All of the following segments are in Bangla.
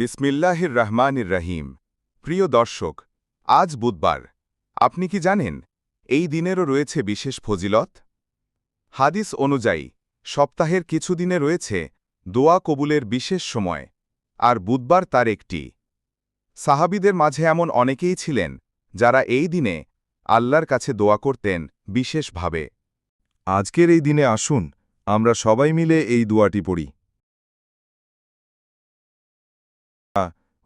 বিসমিল্লাহির রহমানির রহিম প্রিয় দর্শক, আজ বুধবার। আপনি কি জানেন, এই দিনেরও রয়েছে বিশেষ ফজিলত? হাদিস অনুযায়ী, সপ্তাহের কিছু দিনে রয়েছে দোয়া কবুলের বিশেষ সময়, আর বুধবার তার একটি। সাহাবিদের মাঝে এমন অনেকেই ছিলেন, যারা এই দিনে আল্লাহর কাছে দোয়া করতেন বিশেষভাবে। আজকের এই দিনে আসুন, আমরা সবাই মিলে এই দোয়াটি পড়ি।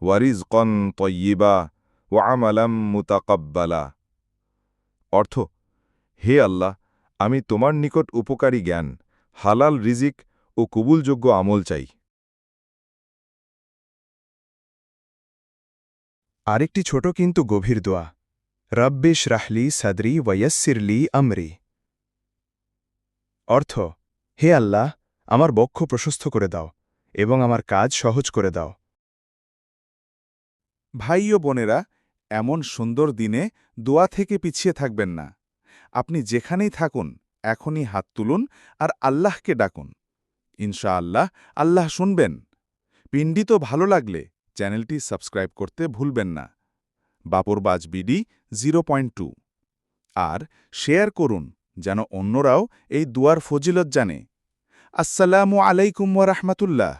ওয়ারিজ কন তয়্যিবা ও আমালাম মুতাকাব্বালা। অর্থ, হে আল্লাহ, আমি তোমার নিকট উপকারী জ্ঞান, হালাল রিজিক ও কবুলযোগ্য আমল চাই। আরেকটি ছোট কিন্তু গভীর দোয়া রব্বিশ রাহলি সাদরি ওয়াইয়াসিরলি আমরি। অর্থ, হে আল্লাহ, আমার বক্ষ প্রশস্ত করে দাও এবং আমার কাজ সহজ করে দাও। ভাই ও বোনেরা, এমন সুন্দর দিনে দোয়া থেকে পিছিয়ে থাকবেন না। আপনি যেখানেই থাকুন, এখনই হাত তুলুন আর আল্লাহকে ডাকুন। ইনশা আল্লাহ আল্লাহ শুনবেন। পিণ্ডি তো ভালো লাগলে চ্যানেলটি সাবস্ক্রাইব করতে ভুলবেন না। বাপরবাজ বিডি জিরো আর শেয়ার করুন যেন অন্যরাও এই দুয়ার ফজিলত জানে। আসসালামু আলাইকুম ওয়া রাহমাতুল্লাহ।